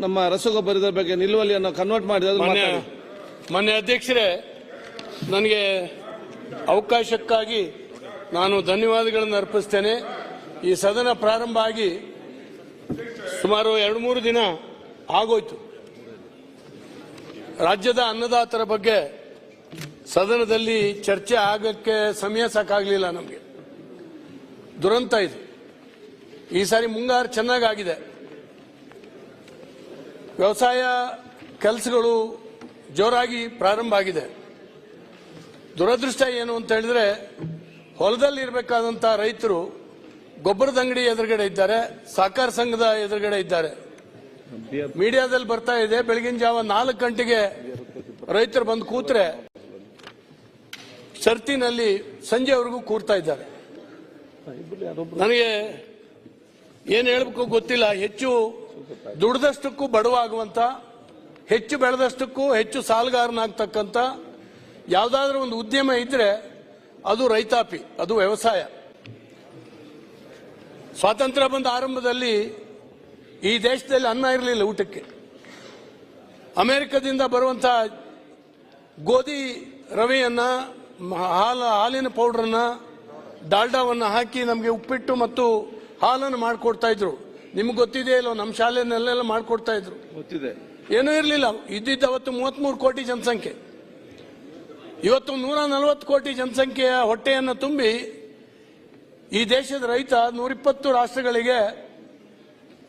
ನಮ್ಮ ರಸಗೊಬ್ಬರದ ಬಗ್ಗೆ ನಿಲುವಳಿಯನ್ನು ಕನ್ವರ್ಟ್ ಮಾಡಿದ. ಮಾನ್ಯ ಅಧ್ಯಕ್ಷರೇ ನನಗೆ ಅವಕಾಶಕ್ಕಾಗಿ ನಾನು ಧನ್ಯವಾದಗಳನ್ನು ಅರ್ಪಿಸ್ತೇನೆ. ಈ ಸದನ ಪ್ರಾರಂಭ ಆಗಿ ಸುಮಾರು ಎರಡು ಮೂರು ದಿನ ಆಗೋಯ್ತು. ರಾಜ್ಯದ ಅನ್ನದಾತರ ಬಗ್ಗೆ ಸದನದಲ್ಲಿ ಚರ್ಚೆ ಆಗಕ್ಕೆ ಸಮಯ ಸಾಕಾಗಲಿಲ್ಲ ನಮಗೆ. ದುರಂತ ಇದು. ಈ ಸಾರಿ ಮುಂಗಾರು ಚೆನ್ನಾಗಾಗಿದೆ. ವ್ಯವಸಾಯ ಕೆಲಸಗಳು ಜೋರಾಗಿ ಪ್ರಾರಂಭ ಆಗಿದೆ. ದುರದೃಷ್ಟ ಏನು ಅಂತ ಹೇಳಿದ್ರೆ ಹೊಲದಲ್ಲಿ ಇರಬೇಕಾದಂತ ರೈತರು ಗೊಬ್ಬರದ ಅಂಗಡಿ ಎದುರುಗಡೆ ಇದ್ದಾರೆ ಸಹಕಾರ ಸಂಘದ ಎದುರುಗಡೆ ಇದ್ದಾರೆ. ಮೀಡಿಯಾದಲ್ಲಿ ಬರ್ತಾ ಇದೆ, ಬೆಳಗಿನ ಜಾವ ನಾಲ್ಕು ಗಂಟೆಗೆ ರೈತರು ಬಂದು ಕೂತ್ರೆ ಸರ್ತಿನಲ್ಲಿ ಸಂಜೆವರೆಗೂ ಕೂರ್ತಾ ಇದ್ದಾರೆ. ನನಗೆ ಏನು ಹೇಳಬೇಕು ಗೊತ್ತಿಲ್ಲ, ಹೆಚ್ಚು ದುಡ್ದಷ್ಟಕ್ಕೂ ಬಡವಾಗುವಂತ, ಹೆಚ್ಚು ಬೆಳೆದಷ್ಟಕ್ಕೂ ಹೆಚ್ಚು ಸಾಲಗಾರನಾಗ್ತಕ್ಕಂಥ ಯಾವುದಾದ್ರೂ ಒಂದು ಉದ್ಯಮ ಇದ್ರೆ ಅದು ರೈತಾಪಿ, ಅದು ವ್ಯವಸಾಯ. ಸ್ವಾತಂತ್ರ್ಯ ಬಂದ ಆರಂಭದಲ್ಲಿ ಈ ದೇಶದಲ್ಲಿ ಅನ್ನ ಇರಲಿಲ್ಲ ಊಟಕ್ಕೆ. ಅಮೆರಿಕದಿಂದ ಬರುವಂತ ಗೋಧಿ ರವೆಯನ್ನ ಹಾಲ, ಹಾಲಿನ ಪೌಡ್ರನ್ನು ಡಾಲ್ಡಾವನ್ನು ಹಾಕಿ ನಮಗೆ ಉಪ್ಪಿಟ್ಟು ಮತ್ತು ಹಾಲನ್ನು ಮಾಡಿಕೊಡ್ತಾ ಇದ್ರು. ನಿಮ್ಗೆ ಗೊತ್ತಿದೆ ಇಲ್ಲೋ ನಮ್ಮ ಶಾಲೆನಲ್ಲೆಲ್ಲ ಮಾಡಿಕೊಡ್ತಾ ಇದ್ರು. ಗೊತ್ತಿದೆ. ಏನೂ ಇರಲಿಲ್ಲ. ಇದ್ದಿದ್ದು ಅವತ್ತು ಮೂವತ್ಮೂರು ಕೋಟಿ ಜನಸಂಖ್ಯೆ. ಇವತ್ತು ನೂರ ನಲವತ್ತು ಕೋಟಿ ಜನಸಂಖ್ಯೆಯ ಹೊಟ್ಟೆಯನ್ನು ತುಂಬಿ ಈ ದೇಶದ ರೈತ ನೂರಿಪ್ಪತ್ತು ರಾಷ್ಟ್ರಗಳಿಗೆ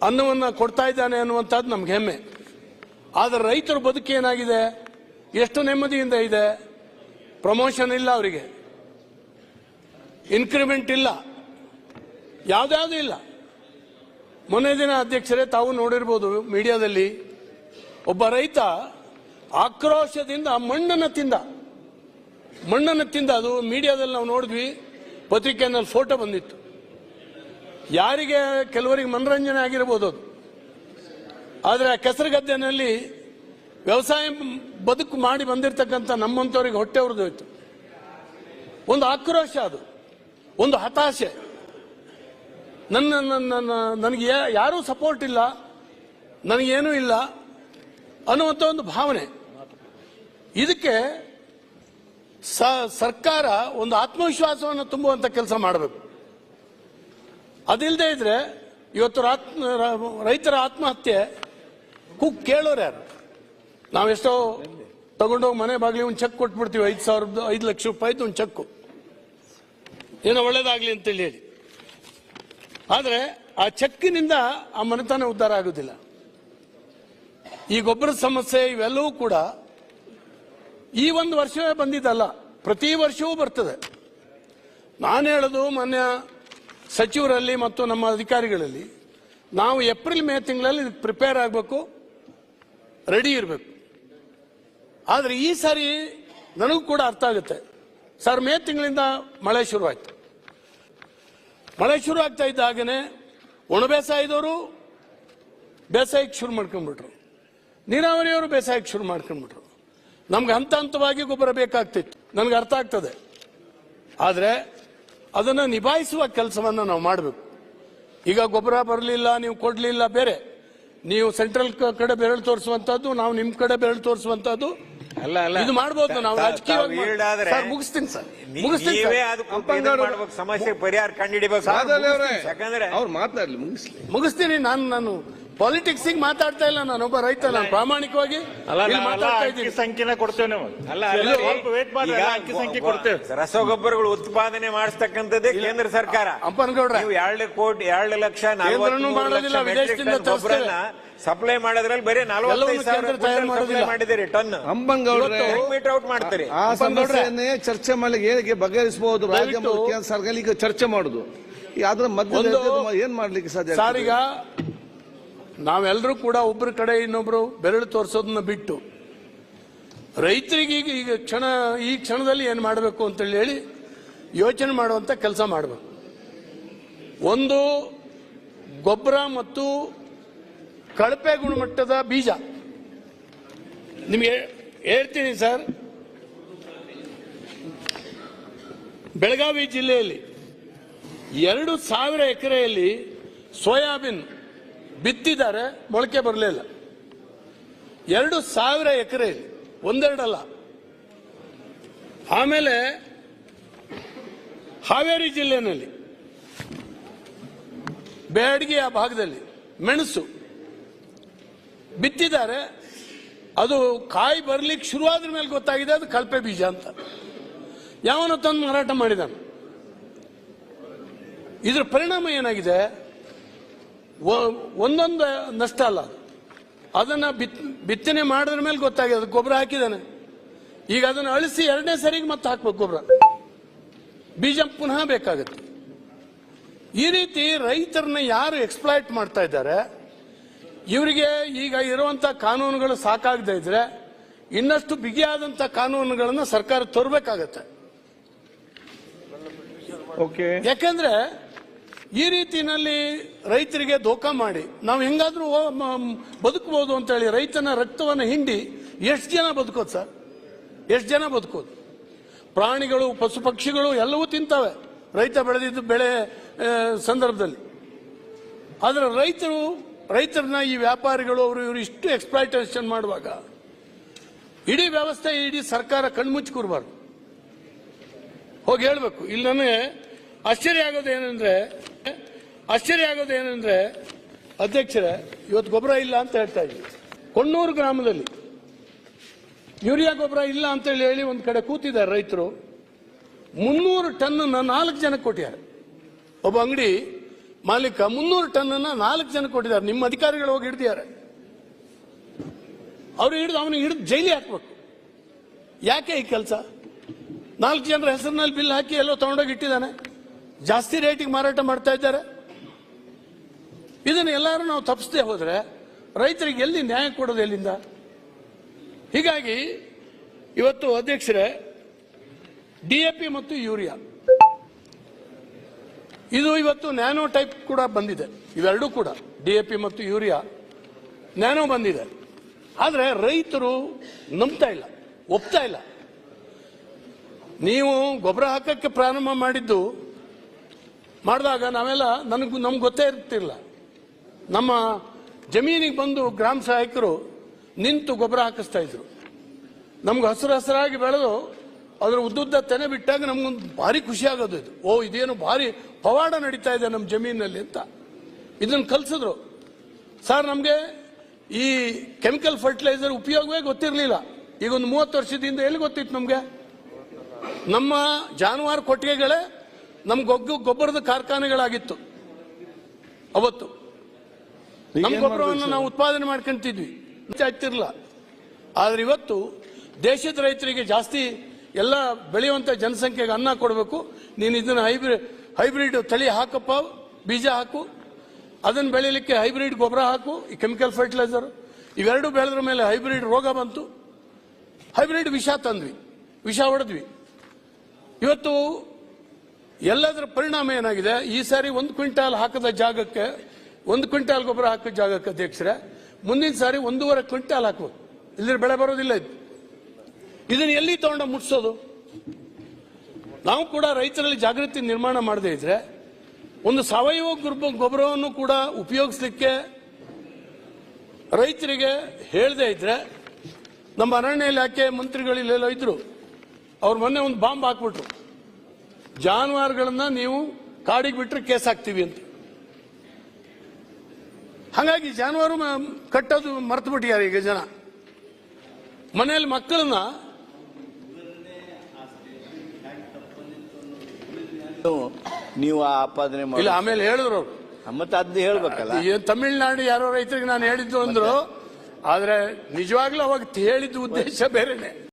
ಅನ್ನವನ್ನು ಕೊಡ್ತಾ ಇದ್ದಾನೆ ಅನ್ನುವಂಥದ್ದು ನಮ್ಗೆ ಹೆಮ್ಮೆ. ಆದರೆ ರೈತರ ಬದುಕು ಏನಾಗಿದೆ? ಎಷ್ಟು ನೆಮ್ಮದಿಯಿಂದ ಇದೆ? ಪ್ರಮೋಷನ್ ಇಲ್ಲ ಅವರಿಗೆ. ಇನ್ಕ್ರಿಮೆಂಟ್ ಇಲ್ಲ. ಯಾವುದ್ಯಾವುದೂ ಇಲ್ಲ. ಮೊನ್ನೆ ದಿನ ಅಧ್ಯಕ್ಷರೇ ತಾವು ನೋಡಿರ್ಬೋದು ಮೀಡಿಯಾದಲ್ಲಿ ಒಬ್ಬ ರೈತ ಆಕ್ರೋಶದಿಂದ ಮಣ್ಣನ್ನು ತಿಂದ. ಮಣ್ಣನ್ನು ತಿಂದ. ಅದು ಮೀಡಿಯಾದಲ್ಲಿ ನಾವು ನೋಡಿದ್ವಿ. ಪತ್ರಿಕೆಯಲ್ಲಿ ಫೋಟೋ ಬಂದಿತ್ತು. ಯಾರಿಗೆ ಕೆಲವರಿಗೆ ಮನರಂಜನೆ ಆಗಿರ್ಬೋದು ಅದು. ಆದರೆ ಆ ಕೆಸರುಗದ್ದೆನಲ್ಲಿ ವ್ಯವಸಾಯ ಬದುಕು ಮಾಡಿ ಬಂದಿರತಕ್ಕಂಥ ನಮ್ಮಂಥವ್ರಿಗೆ ಹೊಟ್ಟೆ ಹೊರದೋಯ್ತು ಒಂದು ಆಕ್ರೋಶ ಅದು. ಒಂದು ಹತಾಶೆ. ನನ್ನ, ನನ್ನ- ನನಗೆ ಯಾರೂ ಸಪೋರ್ಟ್ ಇಲ್ಲ. ನನಗೇನೂ ಇಲ್ಲ ಅನ್ನುವಂಥ ಒಂದು ಭಾವನೆ. ಇದಕ್ಕೆ ಸರ್ಕಾರ ಒಂದು ಆತ್ಮವಿಶ್ವಾಸವನ್ನು ತುಂಬುವಂಥ ಕೆಲಸ ಮಾಡಬೇಕು. ಅದಿಲ್ಲದೆ ಇದ್ರೆ ಇವತ್ತು ರೈತರ ಆತ್ಮಹತ್ಯೆ ಕೂಗ್ ಕೇಳೋರು ಯಾರು? ನಾವೆಷ್ಟೋ ತಗೊಂಡೋಗಿ ಮನೆ ಬಾಗಿಲಿ ಒಂದು ಚೆಕ್ ಕೊಟ್ಬಿಡ್ತೀವಿ, ಐದು ಸಾವಿರದ ಐದು ಲಕ್ಷ ರೂಪಾಯಿದು ಒಂದು ಚೆಕ್ಕು. ಏನೋ ಒಳ್ಳೇದಾಗಲಿ ಅಂತೇಳಿ ಹೇಳಿ. ಆದರೆ ಆ ಚೆಕ್ಕಿನಿಂದ ಆ ಮನೆತನ ಉದ್ಧಾರ ಆಗೋದಿಲ್ಲ. ಈ ಗೊಬ್ಬರದ ಸಮಸ್ಯೆ ಇವೆಲ್ಲವೂ ಕೂಡ ಈ ಒಂದು ವರ್ಷವೇ ಬಂದಿದ್ದಲ್ಲ, ಪ್ರತಿ ವರ್ಷವೂ ಬರ್ತದೆ. ನಾನು ಹೇಳೋದು ಮಾನ್ಯ ಸಚಿವರಲ್ಲಿ ಮತ್ತು ನಮ್ಮ ಅಧಿಕಾರಿಗಳಲ್ಲಿ, ನಾವು ಏಪ್ರಿಲ್ ಮೇ ತಿಂಗಳಲ್ಲಿ ಪ್ರಿಪೇರ್ ಆಗಬೇಕು, ರೆಡಿ ಇರಬೇಕು. ಆದರೆ ಈ ಸಾರಿ ನನಗೂ ಕೂಡ ಅರ್ಥ ಆಗುತ್ತೆ. ಸರ್, ಮೇ ತಿಂಗಳಿಂದ ಮಳೆ ಶುರುವಾಯಿತು. ಮಳೆ ಶುರು ಆಗ್ತಾ ಇದ್ದಾಗನೇ ಒಣ ಬೇಸಾಯದವರು ಬೇಸಾಯಕ್ಕೆ ಶುರು ಮಾಡ್ಕೊಂಡ್ಬಿಟ್ರು. ನೀರಾವರಿಯವರು ಬೇಸಾಯಕ್ಕೆ ಶುರು ಮಾಡ್ಕೊಂಡ್ಬಿಟ್ರು. ನಮ್ಗೆ ಹಂತ ಹಂತವಾಗಿ ಗೊಬ್ಬರ ಬೇಕಾಗ್ತಿತ್ತು. ನನಗೆ ಅರ್ಥ ಆಗ್ತದೆ. ಆದರೆ ಅದನ್ನು ನಿಭಾಯಿಸುವ ಕೆಲಸವನ್ನು ನಾವು ಮಾಡಬೇಕು. ಈಗ ಗೊಬ್ಬರ ಬರಲಿಲ್ಲ, ನೀವು ಕೊಡಲಿಲ್ಲ, ಬೇರೆ. ನೀವು ಸೆಂಟ್ರಲ್ ಕಡೆ ಬೆರಳು ತೋರಿಸುವಂಥದ್ದು ನಾವು ನಿಮ್ಮ ಕಡೆ ಬೆರಳು ತೋರಿಸುವಂತದ್ದು ಅಲ್ಲ ಅಲ್ಲ. ಇದು ಮಾಡಬಹುದು ನಾವು ರಾಜಕೀಯವಾಗಿ ಸರ್ ಮುಗಿಸ್ತೀನಿ ಸರ್. ಮುಗಿಸ್ತೀನಿ ನೀವೇ ಮಾಡ್ಬೇಕು ಸಮಸ್ಯೆ ಪರಿಹಾರ ಕಂಡುಹಿಡಿಬೇಕು ಯಾಕಂದ್ರೆ ಅವ್ರು ಮಾತಾಡ್ಲಿ ಮುಗಿಸ್ಲಿ. ಮುಗಿಸ್ತೀನಿ ನಾನು ನಾನು ಪಾಲಿಟಿಕ್ಸ್ ಮಾತಾಡ್ತಾ ಇಲ್ಲ ನಾನು ಒಬ್ಬ ರೈತ ನಾನು ಪ್ರಾಮಾಣಿಕವಾಗಿ ಅಲ್ಲ ಮಾತಾಡ್ತಾ ಅಂಕಿ ಇದ್ದೀನಿ. ಸಂಖ್ಯೆನ ಕೊಡ್ತೇವೆ ನಾವು. ಅಲ್ಲ ಎಲ್ಲ ಅಲ್ಲ ಸ್ವಲ್ಪ ವೇಟ್ ಮಾಡಿ ಈಗ ಸಂಖ್ಯೆ ಕೊಡ್ತೇವೆ. ರಸಗೊಬ್ಬರಗಳು ಉತ್ಪಾದನೆ ಮಾಡಿಸ್ತಕ್ಕಂಥದ್ದೇ ಕೇಂದ್ರ ಸರ್ಕಾರ. ಅಂಪನಗೌಡ್ರೆ. ನೀವು ಎರಡು ಕೋಟಿ ಎರಡು ಲಕ್ಷ ಕೇಂದ್ರನೂ ಮಾಡೋದಿಲ್ಲ, ವಿದೇಶದಿಂದ ಗೊಬ್ಬರನ ಸಪ್ಲೈ ಮಾಡೋದ್ರಲ್ಲಿ ಬರೀ ನಲವತ್ತೈದು. ಮಾಡಿದಿರಿ ಟನ್. ಅಂಬಂಗೌಡ್ರೆ ಮೀಟರ್ ಔಟ್ ಮಾಡ್ತೀರಿ? ಆ. ಸಮಸ್ಯೆಯನ್ನೇ ಚರ್ಚೆ ಮಾಡಿ ಹೇಗೆ ಬಗೆಹರಿಸಬಹುದು? ರಾಜ್ಯ ಕೇಂದ್ರ ಸರ್ಕಾರ ಈಗ ಚರ್ಚೆ ಮಾಡುದು. ಅದ್ರ ಮಧ್ಯದಲ್ಲಿ ಒಂದು- ಏನ್ ಮಾಡ್ಲಿಕ್ಕೆ ಸಾಧ್ಯ ಸರ್ ಈಗ ನಾವೆಲ್ಲರೂ ಕೂಡ ಒಬ್ಬರ ಕಡೆ ಇನ್ನೊಬ್ರು ಬೆರಳು ತೋರಿಸೋದನ್ನ ಬಿಟ್ಟು ರೈತರಿಗೆ ಈಗ ಈಗ ಕ್ಷಣ, ಈ ಕ್ಷಣದಲ್ಲಿ ಏನು ಮಾಡಬೇಕು ಅಂತೇಳಿ ಹೇಳಿ ಯೋಚನೆ ಮಾಡುವಂಥ ಕೆಲಸ ಮಾಡಬೇಕು. ಒಂದು ಗೊಬ್ಬರ ಮತ್ತು ಕಳಪೆ ಗುಣಮಟ್ಟದ ಬೀಜ. ನಿಮಗೆ ಹೇಳ್ತೀನಿ ಸರ್. ಬೆಳಗಾವಿ ಜಿಲ್ಲೆಯಲ್ಲಿ ಎರಡು ಸಾವಿರ ಎಕರೆಯಲ್ಲಿ ಸೋಯಾಬೀನ್ ಬಿತ್ತಿದ್ದಾರೆ, ಮೊಳಕೆ ಬರಲಿಲ್ಲ ಎರಡು ಸಾವಿರ ಎಕರೆ ಒಂದೆರಡಲ್ಲ. ಆಮೇಲೆ ಹಾವೇರಿ ಜಿಲ್ಲೆನಲ್ಲಿ ಬೇಡಿಗೆ ಆ ಭಾಗದಲ್ಲಿ ಮೆಣಸು ಬಿತ್ತಿದ್ದಾರೆ. ಅದು ಕಾಯಿ ಬರ್ಲಿಕ್ಕೆ ಶುರುವಾದ ಮೇಲೆ ಗೊತ್ತಾಗಿದೆ, ಅದು ಕಳಪೆ ಬೀಜ ಅಂತ. ಯಾವನ ತಂದು ಮಾರಾಟ ಮಾಡಿದಾನೆ. ಇದ್ರ ಪರಿಣಾಮ ಏನಾಗಿದೆ? ಒಂದೊಂದು ನಷ್ಟ ಅಲ್ಲ. ಅದನ್ನ ಬಿತ್ ಬಿತ್ತನೆ ಮಾಡಿದ್ರ ಮೇಲೆ ಗೊತ್ತಾಗಿದೆ. ಅದು ಗೊಬ್ಬರ ಹಾಕಿದ್ದಾನೆ. ಈಗ ಅದನ್ನ ಅಳಿಸಿ ಎರಡನೇ ಸರಿಗೆ ಮತ್ತೆ ಹಾಕ್ಬೇಕು ಗೊಬ್ಬರ. ಬೀಜ ಪುನಃ ಬೇಕಾಗುತ್ತೆ. ಈ ರೀತಿ ರೈತರನ್ನ ಯಾರು ಎಕ್ಸ್ಪ್ಲಾಯ್ಟ್ ಮಾಡ್ತಾ ಇದ್ದಾರೆ? ಇವರಿಗೆ ಈಗ ಇರುವಂತ ಕಾನೂನುಗಳು ಸಾಕಾಗದೇ ಇದ್ರೆ ಇನ್ನಷ್ಟು ಬಿಗಿಯಾದಂತ ಕಾನೂನುಗಳನ್ನು ಸರ್ಕಾರ ತರಬೇಕಾಗತ್ತೆ. ಓಕೆ ಯಾಕಂದ್ರೆ ಈ ರೀತಿಯಲ್ಲಿ ರೈತರಿಗೆ ದೋಖ ಮಾಡಿ, ನಾವು ಹೆಂಗಾದ್ರೂ ಬದುಕಬಹುದು ಅಂತ ಹೇಳಿ ರೈತನ ರಕ್ತವನ್ನು ಹಿಂಡಿ, ಎಷ್ಟು ಜನ ಬದುಕೋದು ಸರ್? ಎಷ್ಟು ಜನ ಬದುಕೋದು? ಪ್ರಾಣಿಗಳು, ಪಶು ಪಕ್ಷಿಗಳು ಎಲ್ಲವೂ ತಿಂತವೆ ರೈತ ಬೆಳೆದಿದ್ದು ಬೆಳೆ ಸಂದರ್ಭದಲ್ಲಿ. ಆದರೆ ರೈತರು, ರೈತರನ್ನ ಈ ವ್ಯಾಪಾರಿಗಳು ಅವರು ಇವರು ಇಷ್ಟು ಎಕ್ಸ್ಪ್ಲೈಟೇಷನ್ ಮಾಡುವಾಗ, ಇಡೀ ವ್ಯವಸ್ಥೆ ಇಡೀ ಸರ್ಕಾರ ಕಣ್ಮುಚ್ಚಿ ಕೂರಬಾರ್ದು. ಹೋಗಿ ಹೇಳಬೇಕು. ಇಲ್ಲಿ ನನಗೆ ಆಶ್ಚರ್ಯ ಆಗೋದು ಏನಂದ್ರೆ ಆಶ್ಚರ್ಯ ಆಗೋದು ಏನಂದ್ರೆ, ಅಧ್ಯಕ್ಷರೇ, ಇವತ್ತು ಗೊಬ್ಬರ ಇಲ್ಲ ಅಂತ ಹೇಳ್ತಾ ಇದ್ವಿ ಕೊಣ್ಣೂರು ಗ್ರಾಮದಲ್ಲಿ ಯೂರಿಯಾ ಗೊಬ್ಬರ ಇಲ್ಲ ಅಂತ ಹೇಳಿ ಒಂದು ಕಡೆ ಕೂತಿದ್ದಾರೆ ರೈತರು. ಮುನ್ನೂರು ಟನ್ ನಾಲ್ಕು ಜನಕ್ಕೆ ಕೊಟ್ಟಿದ್ದಾರೆ. ಒಬ್ಬ ಅಂಗಡಿ ಮಾಲೀಕ ಮುನ್ನೂರು ಟನ್ ನಾಲ್ಕು ಜನ ಕೊಟ್ಟಿದ್ದಾರೆ. ನಿಮ್ಮ ಅಧಿಕಾರಿಗಳು ಹೋಗಿ ಹಿಡಿದಿದ್ದಾರೆ. ಅವ್ರು ಹಿಡಿದು ಅವನಿಗೆ ಹಿಡಿದು ಜೈಲಿ ಹಾಕ್ಬೇಕು. ಯಾಕೆ ಈ ಕೆಲಸ? ನಾಲ್ಕು ಜನರ ಹೆಸರಿನಲ್ಲಿ ಬಿಲ್ ಹಾಕಿ ಎಲ್ಲೋ ತಗೊಂಡೋಗಿ ಇಟ್ಟಿದ್ದಾನೆ. ಜಾಸ್ತಿ ರೇಟಿಗೆ ಮಾರಾಟ ಮಾಡ್ತಾ ಇದ್ದಾರೆ. ಇದನ್ನ ಎಲ್ಲರೂ ನಾವು ತಪ್ಪಿಸದೆ ಹೋದರೆ ರೈತರಿಗೆ ಎಲ್ಲಿ ನ್ಯಾಯ ಕೊಡೋದು ಎಲ್ಲಿಂದ? ಹೀಗಾಗಿ ಇವತ್ತು ಅಧ್ಯಕ್ಷರೇ ಪಿ ಮತ್ತು ಯೂರಿಯಾ. ಇದು ಇವತ್ತು ನ್ಯಾನೋ ಟೈಪ್ ಕೂಡ ಬಂದಿದೆ. ಇವೆರಡೂ ಕೂಡ ಡಿ ಎ ಪಿ ಮತ್ತು ಯೂರಿಯಾ ನ್ಯಾನೋ ಬಂದಿದೆ. ಆದರೆ ರೈತರು ನಂಬ್ತಾ ಇಲ್ಲ, ಒಪ್ತಾ ಇಲ್ಲ. ನೀವು ಗೊಬ್ಬರ ಹಾಕಕ್ಕೆ ಪ್ರಾರಂಭ ಮಾಡಿದ್ದು, ಮಾಡಿದಾಗ ನಾವೆಲ್ಲ ನನಗೂ ನಮ್ಗೆ ಗೊತ್ತೇ ಇರ್ತಿರ್ಲಿಲ್ಲ. ನಮ್ಮ ಜಮೀನಿಗೆ ಬಂದು ಗ್ರಾಮ ಸಹಾಯಕರು ನಿಂತು ಗೊಬ್ಬರ ಹಾಕಿಸ್ತಾ ಇದ್ರು. ನಮ್ಗೆ ಹಸಿರು ಹಸಿರಾಗಿ ಬೆಳೆದು ಅದರ ಉದ್ದುದ್ದ ತೆನೆ ಬಿಟ್ಟಾಗ ನಮ್ಗೊಂದು ಭಾರಿ ಖುಷಿ ಆಗೋದು ಇದು. ಓ, ಇದೇನು ಭಾರಿ ಪವಾಡ ನಡೀತಾ ಇದೆ ನಮ್ಮ ಜಮೀನಲ್ಲಿ ಅಂತ. ಇದನ್ನು ಕಲಿಸಿದ್ರು. ಸರ್, ನಮಗೆ ಈ ಕೆಮಿಕಲ್ ಫರ್ಟಿಲೈಸರ್ ಉಪಯೋಗವೇ ಗೊತ್ತಿರಲಿಲ್ಲ. ಈಗ ಒಂದು ಮೂವತ್ತು ವರ್ಷದಿಂದ ಎಲ್ಲಿ ಗೊತ್ತಿತ್ತು ನಮಗೆ? ನಮ್ಮ ಜಾನುವಾರು ಕೊಟ್ಟಿಗೆಗಳೇ ನಮ್ಮ ಗೊಗ್ಗು, ಗೊಬ್ಬರದ ಕಾರ್ಖಾನೆಗಳಾಗಿತ್ತು. ಅವತ್ತು. ನಮ್ಮ ಗೊಬ್ಬರವನ್ನು ನಾವು ಉತ್ಪಾದನೆ ಮಾಡ್ಕೊಂತಿದ್ವಿ. ಆಗ್ತಿರ್ಲಿಲ್ಲ. ಆದ್ರೆ ಇವತ್ತು ದೇಶದ ರೈತರಿಗೆ ಜಾಸ್ತಿ ಎಲ್ಲ ಬೆಳೆಯುವಂತ ಜನಸಂಖ್ಯೆಗೆ ಅನ್ನ ಕೊಡಬೇಕು. ನೀನು ಇದನ್ನ ಹೈಬ್ರಿಡ್ ಹೈಬ್ರಿಡ್ ತಳಿ ಹಾಕಪ್ಪ ಬೀಜ ಹಾಕು. ಅದನ್ನ ಬೆಳೀಲಿಕ್ಕೆ ಹೈಬ್ರಿಡ್ ಗೊಬ್ಬರ ಹಾಕು ಈ ಕೆಮಿಕಲ್ ಫರ್ಟಿಲೈಸರ್. ಇವೆರಡು ಬೆಳೆದ್ರ ಮೇಲೆ ಹೈಬ್ರಿಡ್ ರೋಗ ಬಂತು. ಹೈಬ್ರಿಡ್ ವಿಷ ತಂದ್ವಿ. ವಿಷ ಹೊಡೆದ್ವಿ. ಇವತ್ತು ಎಲ್ಲದರ ಪರಿಣಾಮ ಏನಾಗಿದೆ? ಈ ಸಾರಿ ಒಂದು ಕ್ವಿಂಟಾಲ್ ಹಾಕದ ಜಾಗಕ್ಕೆ ಒಂದು ಕ್ವಿಂಟಾಲ್ ಗೊಬ್ಬರ ಹಾಕೋ ಜಾಗಕ್ಕೆ ಅಧ್ಯಕ್ಷರೇ, ಮುಂದಿನ ಸಾರಿ ಒಂದೂವರೆ ಕ್ವಿಂಟಾಲ್ ಹಾಕಬೇಕು ಇಲ್ಲಿ ಬೆಳೆ ಬರೋದಿಲ್ಲ ಇದು. ಇದನ್ನ ಎಲ್ಲಿ ತಗೊಂಡ ಮುಟ್ಸೋದು? ನಾವು ಕೂಡ ರೈತರಲ್ಲಿ ಜಾಗೃತಿ ನಿರ್ಮಾಣ ಮಾಡದೇ ಇದ್ರೆ, ಒಂದು ಸಾವಯವ ಗೊಬ್ಬರವನ್ನು ಕೂಡ ಉಪಯೋಗಿಸ್ಲಿಕ್ಕೆ ರೈತರಿಗೆ ಹೇಳದೇ ಇದ್ರೆ, ನಮ್ಮ ಅರಣ್ಯ ಇಲಾಖೆ ಮಂತ್ರಿಗಳು ಇಲ್ಲೆಲ್ಲ ಇದ್ರು, ಅವ್ರು ಮೊನ್ನೆ ಒಂದು ಬಾಂಬ್ ಹಾಕ್ಬಿಟ್ರು. ಜಾನುವಾರುಗಳನ್ನ ನೀವು ಕಾಡಿಗೆ ಬಿಟ್ಟರೆ ಕೇಸ್ ಹಾಕ್ತೀವಿ ಅಂತ. ಹಾಗಾಗಿ ಜಾನುವಾರು ಕಟ್ಟೋದು ಮರ್ತು ಬಿಟ್ಟಿದ್ದಾರೆ ಈಗ ಜನ? ಮನೆಯಲ್ಲಿ ಮಕ್ಕಳನ್ನ ನೀವು ಆ ಆಪಾದನೆ ಮಾಡಿ. ಇಲ್ಲ ಆಮೇಲೆ ಹೇಳಿದ್ರು ಅವ್ರು. ಮತ್ತೆ ಅದ್ ಹೇಳ್ಬೇಕಲ್ಲ? ಏನ್ ತಮಿಳ್ನಾಡು ಯಾರೋ ರೈತರಿಗೆ ನಾನು ಹೇಳಿದ್ದು ಅಂದ್ರು. ಆದ್ರೆ ನಿಜವಾಗ್ಲೂ ಅವಾಗ ಹೇಳಿದ್ದು ಉದ್ದೇಶ ಬೇರೆನೆ.